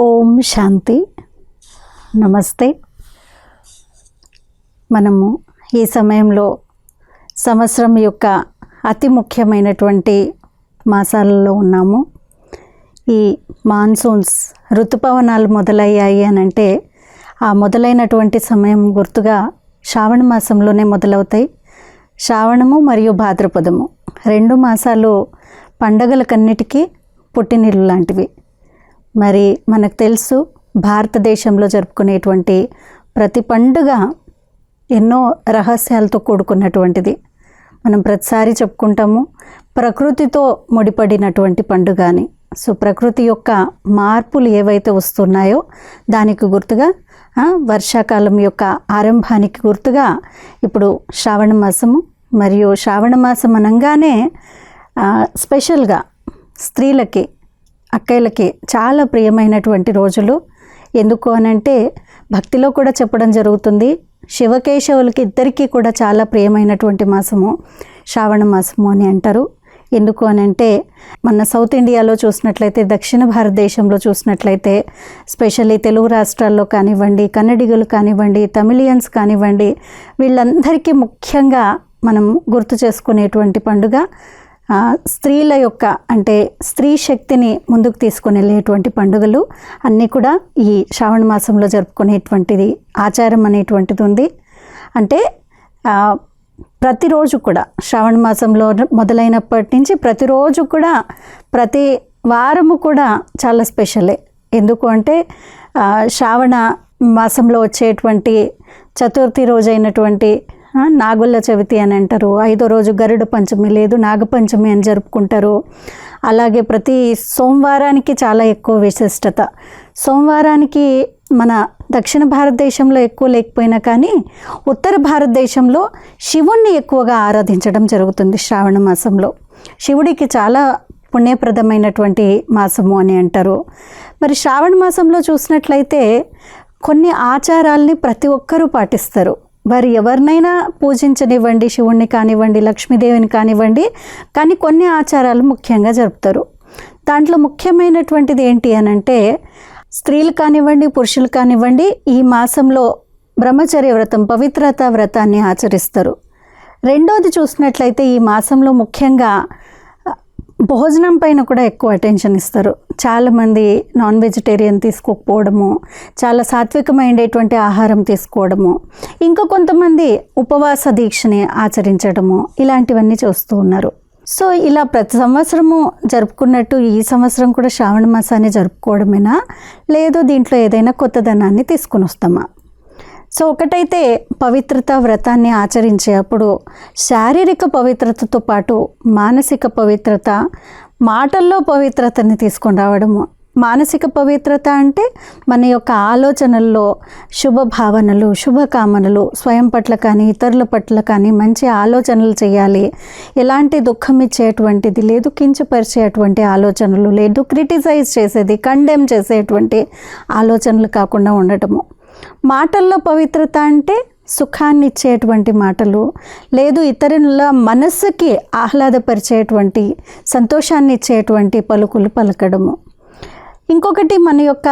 ఓం శాంతి. నమస్తే. మనము ఈ సమయంలో సంవత్సరం యొక్క అతి ముఖ్యమైనటువంటి మాసాలలో ఉన్నాము. ఈ మాన్సూన్స్ ఋతుపవనాలు మొదలయ్యాయి అని అంటే ఆ మొదలైనటువంటి సమయం గుర్తుగా శ్రావణ మాసంలోనే మొదలవుతాయి. శ్రావణము మరియు భాద్రపదము రెండు మాసాలు పండగలకన్నిటికీ పుట్టినిల్లు లాంటివి. మరి మనకు తెలుసు భారతదేశంలో జరుపుకునేటువంటి ప్రతి పండుగ ఎన్నో రహస్యాలతో కూడుకున్నటువంటిది. మనం ప్రతిసారి చెప్పుకుంటాము ప్రకృతితో ముడిపడినటువంటి పండుగ అని. సో ప్రకృతి యొక్క మార్పులు ఏవైతే వస్తున్నాయో దానికి గుర్తుగా వర్షాకాలం యొక్క ఆరంభానికి గుర్తుగా ఇప్పుడు శ్రావణ మాసము. మరియు శ్రావణ మాసం అనగానే స్పెషల్గా స్త్రీలకి అక్కయ్యలకి చాలా ప్రియమైనటువంటి రోజులు. ఎందుకు అనంటే భక్తిలో కూడా చెప్పడం జరుగుతుంది. శివకేశవులకి ఇద్దరికీ కూడా చాలా ప్రియమైనటువంటి మాసము శ్రావణ మాసము అని అంటారు. ఎందుకు అని అంటే మన సౌత్ ఇండియాలో చూసినట్లయితే దక్షిణ భారతదేశంలో చూసినట్లయితే స్పెషల్లీ తెలుగు రాష్ట్రాల్లో కానివ్వండి కన్నడిగులు కానివ్వండి తమిళియన్స్ కానివ్వండి వీళ్ళందరికీ ముఖ్యంగా మనం గుర్తు చేసుకునేటువంటి పండుగ స్త్రీల యొక్క అంటే స్త్రీ శక్తిని ముందుకు తీసుకుని వెళ్ళేటువంటి పండుగలు అన్నీ కూడా ఈ శ్రావణ మాసంలో జరుపుకునేటువంటిది ఆచారం అనేటువంటిది ఉంది. అంటే ప్రతిరోజు కూడా శ్రావణ మాసంలో మొదలైనప్పటి నుంచి ప్రతిరోజు కూడా ప్రతి వారము కూడా చాలా స్పెషలే. ఎందుకు అంటే శ్రావణ మాసంలో వచ్చేటువంటి చతుర్థి రోజైనటువంటి నాగుల చవితి అని అంటారు. ఐదో రోజు గరుడ పంచమి లేదు నాగపంచమి అని జరుపుకుంటారు. అలాగే ప్రతి సోమవారానికి చాలా ఎక్కువ విశిష్టత. సోమవారానికి మన దక్షిణ భారతదేశంలో ఎక్కువ లేకపోయినా కానీ ఉత్తర భారతదేశంలో శివుణ్ణి ఎక్కువగా ఆరాధించడం జరుగుతుంది శ్రావణ మాసంలో. శివుడికి చాలా పుణ్యప్రదమైనటువంటి మాసము అని అంటారు. మరి శ్రావణ మాసంలో చూసినట్లయితే కొన్ని ఆచారాల్ని ప్రతి ఒక్కరూ పాటిస్తారు. వారు ఎవరినైనా పూజించనివ్వండి శివుణ్ణి కానివ్వండి లక్ష్మీదేవిని కానివ్వండి కానీ కొన్ని ఆచారాలు ముఖ్యంగా జరుపుతారు. దాంట్లో ముఖ్యమైనటువంటిది ఏంటి అని అంటే స్త్రీలు కానివ్వండి పురుషులు కానివ్వండి ఈ మాసంలో బ్రహ్మచర్య వ్రతం పవిత్రత వ్రతాన్ని ఆచరిస్తారు. రెండోది చూసినట్లయితే ఈ మాసంలో ముఖ్యంగా భోజనం పైన కూడా ఎక్కువ అటెన్షన్ ఇస్తారు. చాలామంది నాన్ వెజిటేరియన్ తీసుకోకపోవడము చాలా సాత్వికమైనటువంటి ఆహారం తీసుకోవడము ఇంకా కొంతమంది ఉపవాస దీక్షని ఆచరించడము ఇలాంటివన్నీ చూస్తూ ఉన్నారు. సో ఇలా ప్రతి సంవత్సరము జరుపుకున్నట్టు ఈ సంవత్సరం కూడా శ్రావణ మాసాన్ని జరుపుకోవడమేనా? లేదు దీంట్లో ఏదైనా కొత్తదనాన్ని తీసుకుని వస్తామా సో ఒకటైతే పవిత్రత వ్రతాన్ని ఆచరించేటప్పుడు శారీరక పవిత్రతతో పాటు మానసిక పవిత్రత మాటల్లో పవిత్రతని తీసుకొని రావడము. మానసిక పవిత్రత అంటే మన యొక్క ఆలోచనల్లో శుభ భావనలు శుభకామనలు స్వయం పట్ల కానీ ఇతరుల పట్ల కానీ మంచి ఆలోచనలు చేయాలి. ఎలాంటి దుఃఖం ఇచ్చేటువంటిది లేదు కించపరిచేటువంటి ఆలోచనలు లేదు క్రిటిసైజ్ చేసేది కండెమ్ చేసేటువంటి ఆలోచనలు కాకుండా ఉండటము. మాటల్లో పవిత్రత అంటే సుఖాన్ని ఇచ్చేటువంటి మాటలు లేదు ఇతరుల మనస్సుకి ఆహ్లాదపరిచేటువంటి సంతోషాన్ని ఇచ్చేటువంటి పలుకులు పలకడము. ఇంకొకటి మన యొక్క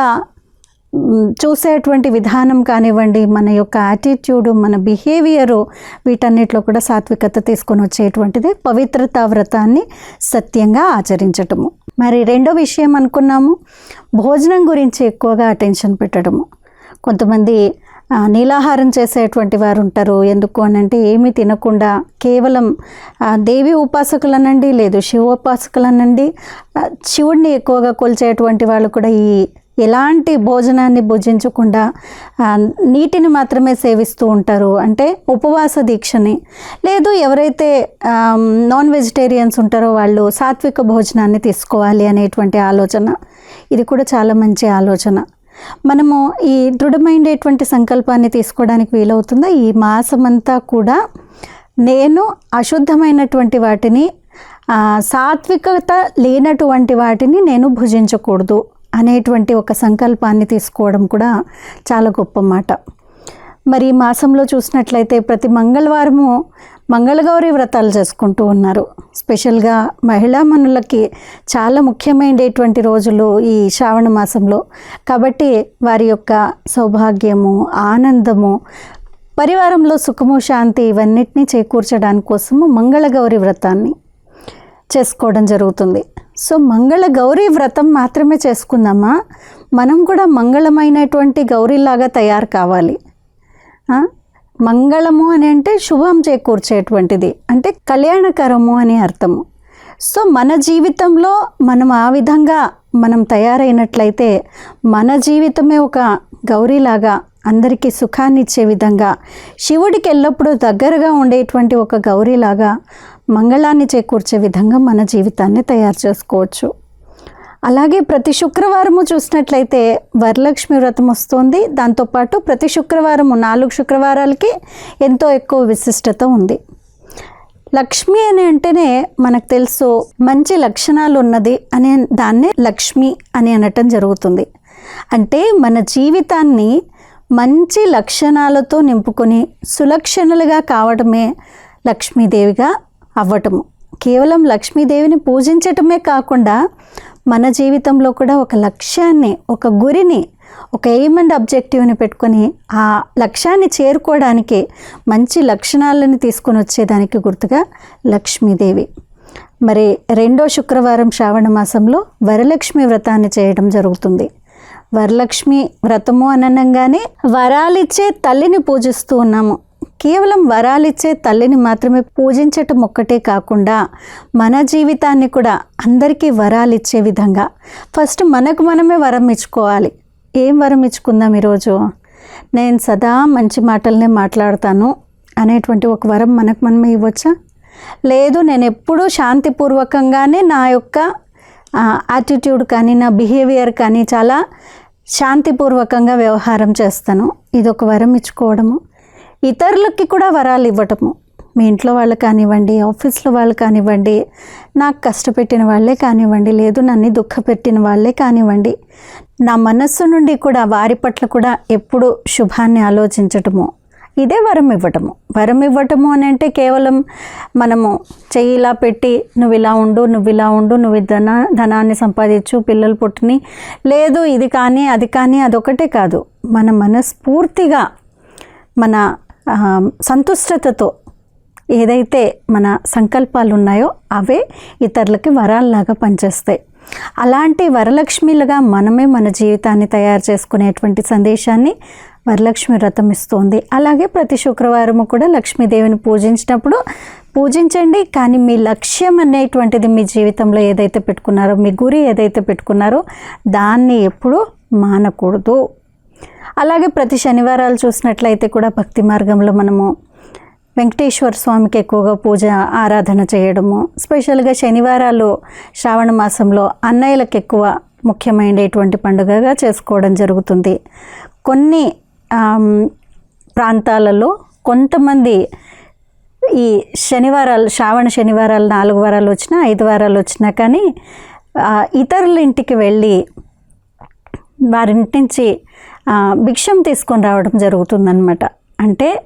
చూసేటువంటి విధానం కానివ్వండి మన యొక్క యాటిట్యూడు మన బిహేవియరు వీటన్నిటిలో కూడా సాత్వికత తీసుకొని వచ్చేటువంటిది పవిత్రతా వ్రతాన్ని సత్యంగా ఆచరించటము. మరి రెండో విషయం అనుకున్నాము భోజనం గురించి ఎక్కువగా అటెన్షన్ పెట్టడము. కొంతమంది నీలాహారం చేసేటువంటి వారు ఉంటారు ఎందుకు అని అంటే ఏమీ తినకుండా కేవలం దేవి ఉపాసకులనండి లేదు శివ ఉపాసకులనండి శివుడిని ఎక్కువగా కొలిచేటువంటి వాళ్ళు కూడా ఈ ఎలాంటి భోజనాన్ని భుజించకుండా నీటిని మాత్రమే సేవిస్తూ ఉంటారు. అంటే ఉపవాస దీక్షని. లేదు ఎవరైతే నాన్ వెజిటేరియన్స్ ఉంటారో వాళ్ళు సాత్విక భోజనాన్ని తీసుకోవాలి అనేటువంటి ఆలోచన. ఇది కూడా చాలా మంచి ఆలోచన. మనము ఈ దృఢమైనటువంటి సంకల్పాన్ని తీసుకోవడానికి వీలవుతుందో? ఈ మాసమంతా కూడా నేను అశుద్ధమైనటువంటి వాటిని సాత్వికత లేనటువంటి వాటిని నేను భుజించకూడదు అనేటువంటి ఒక సంకల్పాన్ని తీసుకోవడం కూడా చాలా గొప్ప మాట. మరి మాసంలో చూసినట్లయితే ప్రతి మంగళవారము మంగళగౌరి వ్రతాలు చేసుకుంటూ ఉన్నారు. స్పెషల్గా మహిళా మనులకి చాలా ముఖ్యమైనటువంటి రోజులు ఈ శ్రావణ మాసంలో. కాబట్టి వారి యొక్క సౌభాగ్యము ఆనందము పరివారంలో సుఖము శాంతి ఇవన్నిటినీ చేకూర్చడానికి కోసము మంగళగౌరి వ్రతాన్ని చేసుకోవడం జరుగుతుంది. సో మంగళ గౌరీ వ్రతం మాత్రమే చేసుకుందామా? మనం కూడా మంగళమైనటువంటి గౌరీలాగా తయారు కావాలి. మంగళము అని అంటే శుభం చేకూర్చేటువంటిది. అంటే కళ్యాణకరము అని అర్థము. సో మన జీవితంలో మనం ఆ విధంగా మనం తయారైనట్లయితే మన జీవితమే ఒక గౌరీలాగా అందరికీ సుఖాన్ని ఇచ్చే విధంగా శివుడికి ఎల్లప్పుడూ దగ్గరగా ఉండేటువంటి ఒక గౌరీలాగా మంగళాన్ని చేకూర్చే విధంగా మన జీవితాన్ని తయారు చేసుకోవచ్చు. అలాగే ప్రతి శుక్రవారము చూసినట్లయితే వరలక్ష్మి వ్రతం వస్తుంది. దాంతోపాటు ప్రతి శుక్రవారము నాలుగు శుక్రవారాలకి ఎంతో ఎక్కువ విశిష్టత ఉంది. లక్ష్మి అని అంటేనే మనకు తెలుసు మంచి లక్షణాలు ఉన్నది అనే దాన్నే లక్ష్మి అని అనటం జరుగుతుంది. అంటే మన జీవితాన్ని మంచి లక్షణాలతో నింపుకొని సులక్షణలుగా కావడమే లక్ష్మీదేవిగా అవ్వటము. కేవలం లక్ష్మీదేవిని పూజించటమే కాకుండా మన జీవితంలో కూడా ఒక లక్ష్యాన్ని ఒక గురిని ఒక ఎయిమ్ అండ్ అబ్జెక్టివ్ని పెట్టుకొని ఆ లక్ష్యాన్ని చేరుకోవడానికి మంచి లక్షణాలను తీసుకొని వచ్చేదానికి గుర్తుగా లక్ష్మీదేవి. మరి రెండో శుక్రవారం శ్రావణ మాసంలో వరలక్ష్మి వ్రతాన్ని చేయడం జరుగుతుంది. వరలక్ష్మి వ్రతము అననంగానే వరాలిచ్చే తల్లిని పూజిస్తూ ఉన్నాము. కేవలం వరాలిచ్చే తల్లిని మాత్రమే పూజించటం ఒక్కటే కాకుండా మన జీవితాన్ని కూడా అందరికీ వరాలిచ్చే విధంగా ఫస్ట్ మనకు మనమే వరం ఇచ్చుకోవాలి. ఏం వరం ఇచ్చుకుందాం ఈరోజు? నేను సదా మంచి మాటలనే మాట్లాడతాను అనేటువంటి ఒక వరం మనకు మనమే ఇవ్వచ్చా? లేదు నేను ఎప్పుడూ శాంతిపూర్వకంగానే నా యొక్క యాటిట్యూడ్ కానీ నా బిహేవియర్ కానీ చాలా శాంతిపూర్వకంగా వ్యవహారం చేస్తాను. ఇది ఒక వరం ఇచ్చుకోవడము. ఇతరులకి కూడా వరాలు ఇవ్వటము. మీ ఇంట్లో వాళ్ళు కానివ్వండి ఆఫీస్లో వాళ్ళు కానివ్వండి నాకు కష్టపెట్టిన వాళ్ళే కానివ్వండి లేదు నన్ను దుఃఖపెట్టిన వాళ్ళే కానివ్వండి నా మనస్సు నుండి కూడా వారి పట్ల కూడా ఎప్పుడు శుభాన్ని ఆలోచించటము. ఇదే వరం ఇవ్వటము. వరం ఇవ్వటము అని అంటే కేవలం మనము చెయ్యి ఇలా పెట్టి నువ్వు ఇలా ఉండు నువ్వు ఇలా ఉండు నువ్వు ధన ధనాన్ని సంపాదించు పిల్లలు పుట్టిని. లేదు ఇది కానీ అది కానీ అదొకటే కాదు. మన మనస్ఫూర్తిగా మన సంతుష్టతతో ఏదైతే మన సంకల్పాలు ఉన్నాయో అవే ఇతరులకి వరాల్లాగా పనిచేస్తాయి. అలాంటి వరలక్ష్మిలుగా మనమే మన జీవితాన్ని తయారు చేసుకునేటువంటి సందేశాన్ని వరలక్ష్మి వ్రతం ఇస్తుంది. అలాగే ప్రతి శుక్రవారము కూడా లక్ష్మీదేవిని పూజించినప్పుడు పూజించండి కానీ మీ లక్ష్యం అనేటువంటిది మీ జీవితంలో ఏదైతే పెట్టుకున్నారో మీ గురి ఏదైతే పెట్టుకున్నారో దాన్ని ఎప్పుడూ మానకూడదు. అలాగే ప్రతి శనివారాలు చూసినట్లయితే కూడా భక్తి మార్గంలో మనము వెంకటేశ్వర స్వామికి ఎక్కువగా పూజ ఆరాధన చేయడము. స్పెషల్గా శనివారాలు శ్రావణ మాసంలో అన్నయ్యలకు ఎక్కువ ముఖ్యమైనటువంటి పండుగగా చేసుకోవడం జరుగుతుంది. కొన్ని ప్రాంతాలలో కొంతమంది ఈ శనివారాలు శ్రావణ శనివారాలు నాలుగు వారాలు వచ్చినా ఐదు వారాలు వచ్చినా కానీ ఇతరుల ఇంటికి వెళ్ళి వారింటి నుంచి భిక్షం తీసుకొని రావడం జరుగుతుందన్నమాట. అంటే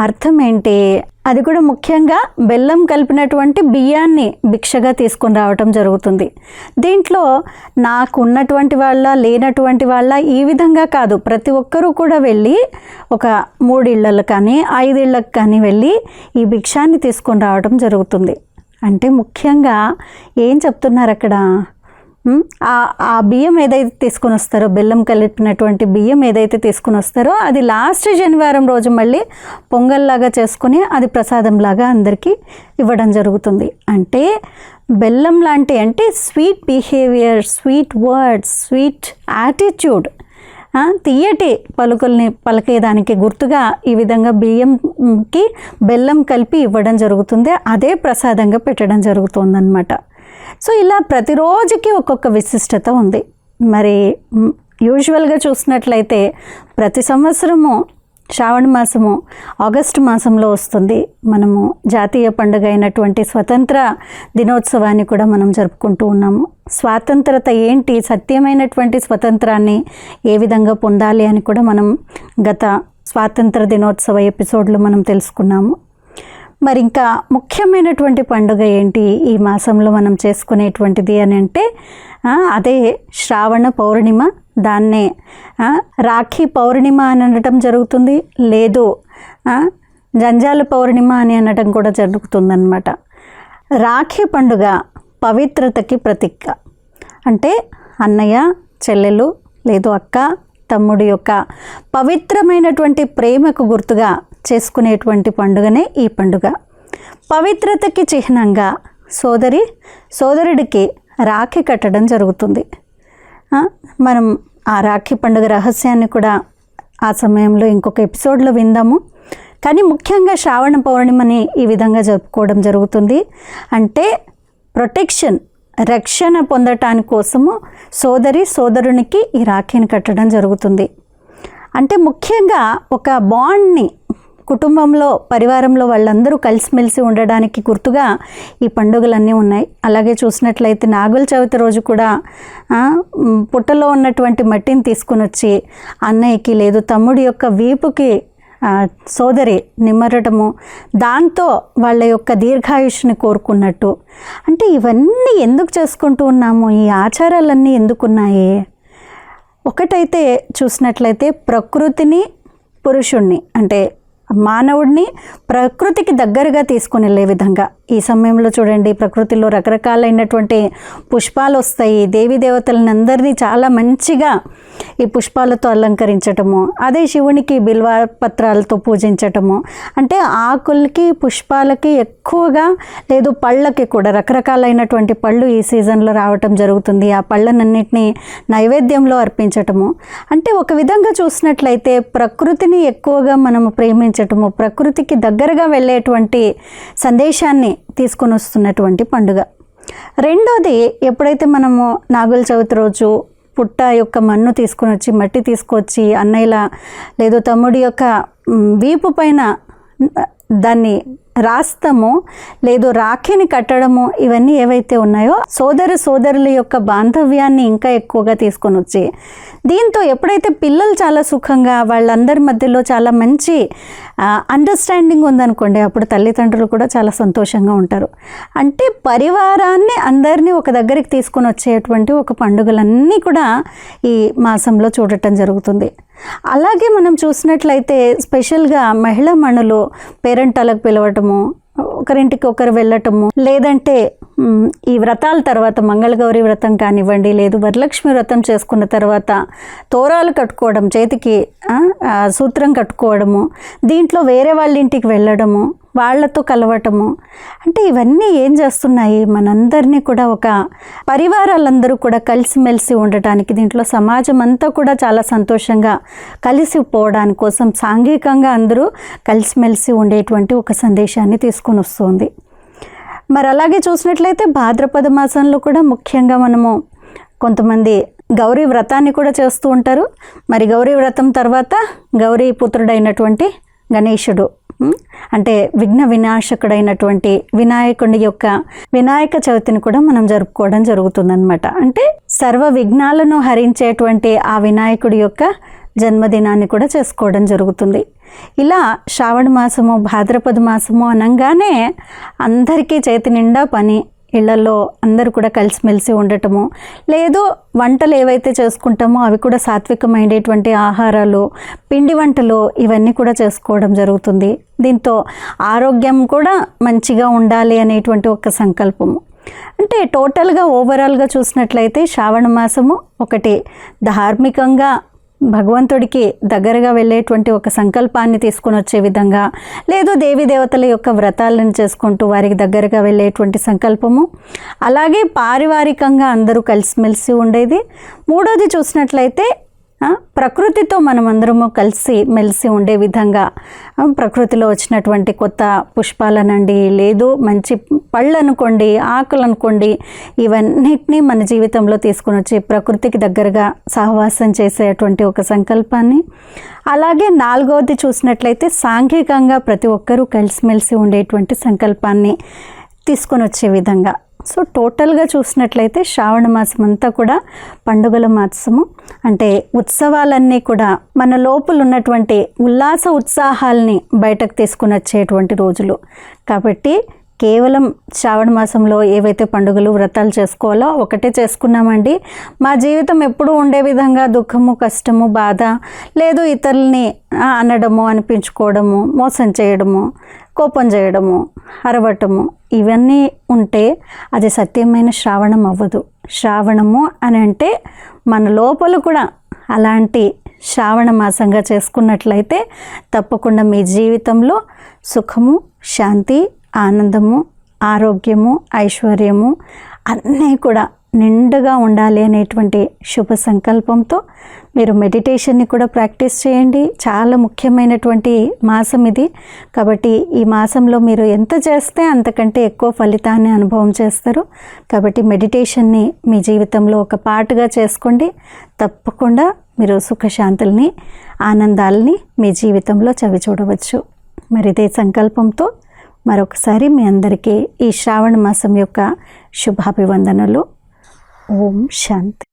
అర్థం ఏంటి? అది కూడా ముఖ్యంగా బెల్లం కలిపినటువంటి బియ్యాన్ని భిక్షగా తీసుకొని రావటం జరుగుతుంది. దీంట్లో నాకు ఉన్నటువంటి వాళ్ళ లేనటువంటి వాళ్ళ ఈ విధంగా కాదు. ప్రతి ఒక్కరూ కూడా వెళ్ళి ఒక మూడిళ్ళకు కానీ ఐదిళ్ళకు కానీ వెళ్ళి ఈ భిక్షాన్ని తీసుకొని రావడం జరుగుతుంది. అంటే ముఖ్యంగా ఏం చెప్తున్నారు అక్కడ? ఆ బియ్యం ఏదైతే తీసుకొని వస్తారో బెల్లం కలిపినటువంటి బియ్యం ఏదైతే తీసుకొని వస్తారో అది లాస్ట్ శనివారం రోజు మళ్ళీ పొంగల్లాగా చేసుకుని అది ప్రసాదంలాగా అందరికీ ఇవ్వడం జరుగుతుంది. అంటే బెల్లం లాంటి అంటే sweet behaviour sweet words sweet attitude తీయటి పలుకుల్ని పలికేదానికి గుర్తుగా ఈ విధంగా బియ్యంకి బెల్లం కలిపి ఇవ్వడం జరుగుతుంది. అదే ప్రసాదంగా పెట్టడం జరుగుతుందన్నమాట. సో ఇలా ప్రతిరోజుకి ఒక్కొక్క విశిష్టత ఉంది. మరి యూజువల్గా చూసినట్లయితే ప్రతి సంవత్సరము శ్రావణ మాసము ఆగస్టు మాసంలో వస్తుంది. మనము జాతీయ పండుగ అయినటువంటి స్వతంత్ర దినోత్సవాన్ని కూడా మనం జరుపుకుంటూ ఉన్నాము. స్వాతంత్రత ఏంటి సత్యమైనటువంటి స్వతంత్రాన్ని ఏ విధంగా పొందాలి అని కూడా మనం గత స్వాతంత్ర దినోత్సవ ఎపిసోడ్లో మనం తెలుసుకున్నాము. మరి ఇంకా ముఖ్యమైనటువంటి పండుగ ఏంటి? ఈ మాసంలో మనం చేసుకునేటువంటిది అని అంటే అదే శ్రావణ పౌర్ణిమ. దాన్నే రాఖీ పౌర్ణిమ అని అనటం జరుగుతుంది. లేదు జంజాల పౌర్ణిమ అని అనటం కూడా జరుగుతుందన్నమాట. రాఖీ పండుగ పవిత్రతకి ప్రతీక. అంటే అన్నయ్య చెల్లెలు లేదు అక్క తమ్ముడి యొక్క పవిత్రమైనటువంటి ప్రేమకు గుర్తుగా చేసుకునేటువంటి పండుగనే ఈ పండుగ. పవిత్రతకి చిహ్నంగా సోదరి సోదరుడికి రాఖీ కట్టడం జరుగుతుంది. మనం ఆ రాఖీ పండుగ రహస్యాన్ని కూడా ఆ సమయంలో ఇంకొక ఎపిసోడ్లో విందాము. కానీ ముఖ్యంగా శ్రావణ పౌర్ణిమని ఈ విధంగా జరుపుకోవడం జరుగుతుంది. అంటే ప్రొటెక్షన్ రక్షణ పొందటాని కోసము సోదరి సోదరునికి ఈ రాఖీని కట్టడం జరుగుతుంది. అంటే ముఖ్యంగా ఒక బాండ్ని కుటుంబంలో పరివారంలో వాళ్ళందరూ కలిసిమెలిసి ఉండడానికి గుర్తుగా ఈ పండుగలన్నీ ఉన్నాయి. అలాగే చూసినట్లయితే నాగుల చవితి రోజు కూడా పుట్టలో ఉన్నటువంటి మట్టిని తీసుకుని వచ్చి అన్నయ్యకి లేదు తమ్ముడి యొక్క వీపుకి సోదరి నిమ్మరటము దాంతో వాళ్ళ యొక్క దీర్ఘాయుష్ని కోరుకున్నట్టు. అంటే ఇవన్నీ ఎందుకు చేసుకుంటూ ఉన్నాము? ఈ ఆచారాలన్నీ ఎందుకున్నాయి? ఒకటైతే చూసినట్లయితే ప్రకృతిని పురుషుణ్ణి అంటే మానవుడిని ప్రకృతికి దగ్గరగా తీసుకుని వెళ్ళే విధంగా. ఈ సమయంలో చూడండి ప్రకృతిలో రకరకాలైనటువంటి పుష్పాలు వస్తాయి. దేవి దేవతలని అందరినీ చాలా మంచిగా ఈ పుష్పాలతో అలంకరించటము అదే శివునికి బిల్వ పత్రాలతో పూజించటము. అంటే ఆకులకి పుష్పాలకి ఎక్కువగా లేదు పళ్ళకి కూడా రకరకాలైనటువంటి పళ్ళు ఈ సీజన్లో రావటం జరుగుతుంది. ఆ పళ్ళనన్నిటినీ నైవేద్యంలో అర్పించటము. అంటే ఒక విధంగా చూసినట్లయితే ప్రకృతిని ఎక్కువగా మనము ప్రేమించటము ప్రకృతికి దగ్గరగా వెళ్ళేటువంటి సందేశాన్ని తీసుకొని వస్తున్నటువంటి పండుగ. రెండోది ఎప్పుడైతే మనము నాగుల చవితి రోజు పుట్ట యొక్క మన్ను తీసుకొని వచ్చి మట్టి తీసుకొచ్చి అన్నయ్యల లేదో తమ్ముడి యొక్క వీపు పైన దాన్ని రాస్తము లేదు రాఖీని కట్టడము ఇవన్నీ ఏవైతే ఉన్నాయో సోదర సోదరుల యొక్క బాంధవ్యాన్ని ఇంకా ఎక్కువగా తీసుకొని వచ్చి దీంతో ఎప్పుడైతే పిల్లలు చాలా సుఖంగా వాళ్ళందరి మధ్యలో చాలా మంచి అండర్స్టాండింగ్ ఉందనుకోండి అప్పుడు తల్లిదండ్రులు కూడా చాలా సంతోషంగా ఉంటారు. అంటే పరివారాన్ని అందరినీ ఒక దగ్గరికి తీసుకొని వచ్చేటువంటి ఒక పండుగలన్నీ కూడా ఈ మాసంలో చూడటం జరుగుతుంది. అలాగే మనం చూసినట్లయితే స్పెషల్గా మహిళా మణులు పేరెంటాలకు పిలవటము ఒకరింటికి ఒకరు వెళ్ళటము లేదంటే ఈ వ్రతాల తర్వాత మంగళగౌరి వ్రతం కానివ్వండి లేదు వరలక్ష్మి వ్రతం చేసుకున్న తర్వాత తోరాలు కట్టుకోవడం చేతికి సూత్రం కట్టుకోవడము దీంట్లో వేరే వాళ్ళ ఇంటికి వెళ్ళడము వాళ్ళతో కలవటము. అంటే ఇవన్నీ ఏం చేస్తున్నాయి? మనందరినీ కూడా ఒక పరివారాలందరూ కూడా కలిసిమెలిసి ఉండటానికి దీంట్లో సమాజం అంతా కూడా చాలా సంతోషంగా కలిసిపోవడాని కోసం సాంఘికంగా అందరూ కలిసిమెలిసి ఉండేటువంటి ఒక సందేశాన్ని తీసుకొని వస్తుంది. మరి అలాగే చూసినట్లయితే భాద్రపద మాసంలో కూడా ముఖ్యంగా మనము కొంతమంది గౌరీ వ్రతాన్ని కూడా చేస్తూ ఉంటారు. మరి గౌరీ వ్రతం తర్వాత గౌరీ పుత్రుడైనటువంటి గణేశుడు అంటే విఘ్న వినాశకుడైనటువంటి వినాయకుడి యొక్క వినాయక చవితిని కూడా మనం జరుపుకోవడం జరుగుతుందన్నమాట. అంటే సర్వ విఘ్నాలను హరించేటువంటి ఆ వినాయకుడి యొక్క జన్మదినాన్ని కూడా చేసుకోవడం జరుగుతుంది. ఇలా శ్రావణ మాసము భాద్రపద మాసము అనగానే అందరికీ చేతి నిండా పని ఇళ్ళలో అందరూ కూడా కలిసిమెలిసి ఉండటము. లేదు వంటలు ఏవైతే చేసుకుంటామో అవి కూడా సాత్వికమైనటువంటి ఆహారాలు పిండి వంటలు ఇవన్నీ కూడా చేసుకోవడం జరుగుతుంది. దీంతో ఆరోగ్యం కూడా మంచిగా ఉండాలి అనేటువంటి ఒక సంకల్పము. అంటే టోటల్గా ఓవరాల్గా చూసినట్లయితే శ్రావణ మాసము ఒకటి. ధార్మికంగా భగవంతుడికి దగ్గరగా వెళ్ళేటువంటి ఒక సంకల్పాన్ని తీసుకొని వచ్చే విధంగా లేదు దేవీ దేవతల యొక్క వ్రతాలను చేసుకుంటూ వారికి దగ్గరగా వెళ్ళేటువంటి సంకల్పము. అలాగే పారివారికంగా అందరూ కలిసిమెలిసి ఉండేది. మూడోది చూసినట్లయితే ప్రకృతితో మనమందరము కలిసి మెలిసి ఉండే విధంగా ప్రకృతిలో వచ్చినటువంటి కొత్త పుష్పాలనండి లేదు మంచి పళ్ళు అనుకోండి ఆకులు అనుకోండి ఇవన్నిటినీ మన జీవితంలో తీసుకొని వచ్చి ప్రకృతికి దగ్గరగా సహవాసం చేసేటువంటి ఒక సంకల్పాన్ని. అలాగే నాలుగవది చూసినట్లయితే సాంఘికంగా ప్రతి ఒక్కరూ కలిసిమెలిసి ఉండేటువంటి సంకల్పాన్ని తీసుకొని వచ్చే విధంగా. సో టోటల్గా చూసినట్లయితే శ్రావణ మాసం అంతా కూడా పండుగల మాసము. అంటే ఉత్సవాలన్నీ కూడా మన లోపల ఉన్నటువంటి ఉల్లాస ఉత్సాహాల్ని బయటకు తీసుకుని వచ్చేటువంటి రోజులు. కాబట్టి కేవలం శ్రావణ మాసంలో ఏవైతే పండుగలు వ్రతాలు చేసుకోవాలో ఒకటే చేసుకున్నామండి. మా జీవితం ఎప్పుడూ ఉండే విధంగా దుఃఖము కష్టము బాధ లేదు ఇతరుల్ని అనడము అనిపించుకోవడము మోసం చేయడము కోపం చేయడము అరవటము ఇవన్నీ ఉంటే అది సత్యమైన శ్రావణం అవ్వదు. శ్రావణము అని అంటే మన లోపల కూడా అలాంటి శ్రావణ మాసంగా చేసుకున్నట్లయితే తప్పకుండా మీ జీవితంలో సుఖము శాంతి ఆనందము ఆరోగ్యము ఐశ్వర్యము అన్నీ కూడా నిండుగా ఉండాలి అనేటువంటి శుభ సంకల్పంతో మీరు మెడిటేషన్ని కూడా ప్రాక్టీస్ చేయండి. చాలా ముఖ్యమైనటువంటి మాసం ఇది. కాబట్టి ఈ మాసంలో మీరు ఎంత చేస్తే అంతకంటే ఎక్కువ ఫలితాన్ని అనుభవం చేస్తారు. కాబట్టి మెడిటేషన్ని మీ జీవితంలో ఒక పాటుగా చేసుకోండి. తప్పకుండా మీరు సుఖశాంతుల్ని ఆనందాలని మీ జీవితంలో చవి చూడవచ్చు మరి ఇదే సంకల్పంతో మరొకసారి మీ అందరికీ ఈ శ్రావణ మాసం యొక్క శుభాభివందనలు. ఓం శాంతి.